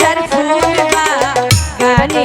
রাজার ফুল গানে